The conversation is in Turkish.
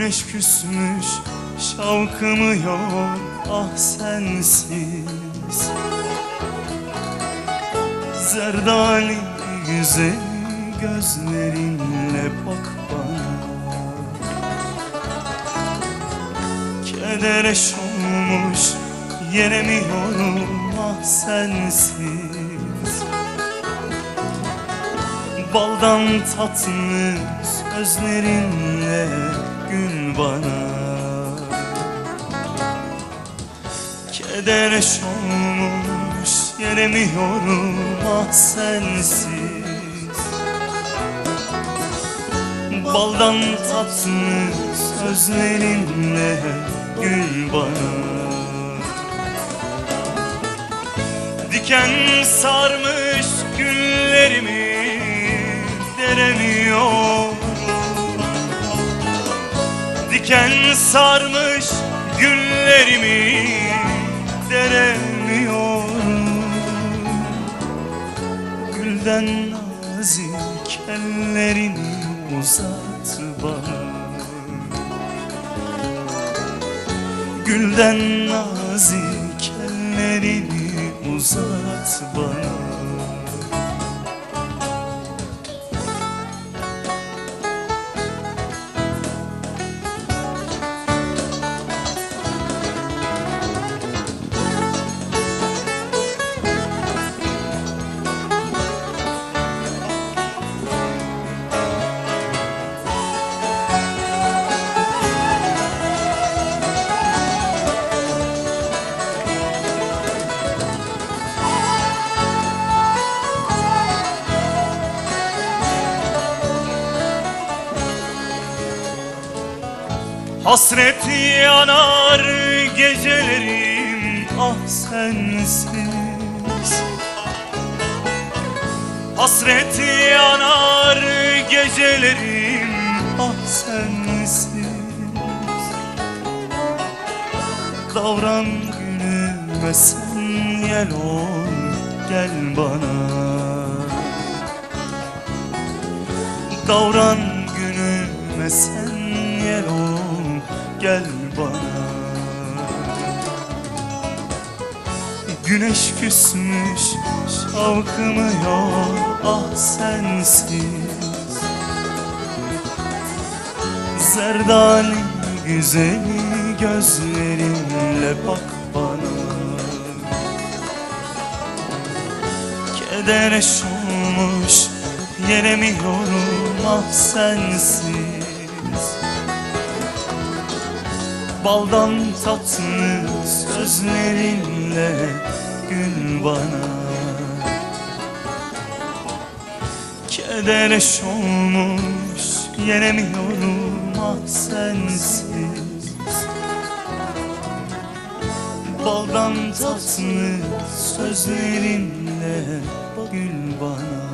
Güneş küsmüş şavkımı yok ah sensiz. Zerdali güzel gözlerinle bak bana. Kedere olmuş yeremiyorum ah sensiz. Baldan tatlı sözlerinle gül bana. Kedere olmuş yeremiyorum ah sensiz. Baldan tatlı sözlerinle gül bana. Diken sarmış güllerimi deremiyorum Diken sarmış güllerimi deremiyorum Gülden nazik ellerini uzat bana Gülden nazik ellerini uzat bana Hasret yanar gecelerim ah sensiz. Hasret yanar gecelerim ah sensiz. Davran gülüme sen yel ol gel bana. Davran günüme sen yel ol gel bana. Güneş küsmüş şavkımı yok ah sensiz. Zerdali güzeli gözlerinle bak bana. Kedere olmuş yeremiyorum ah sensiz Baldan tatlı sözlerinle gül bana. Kedere olmuş yeremiyorum ah sensiz? Baldan tatlı sözlerinle gül bana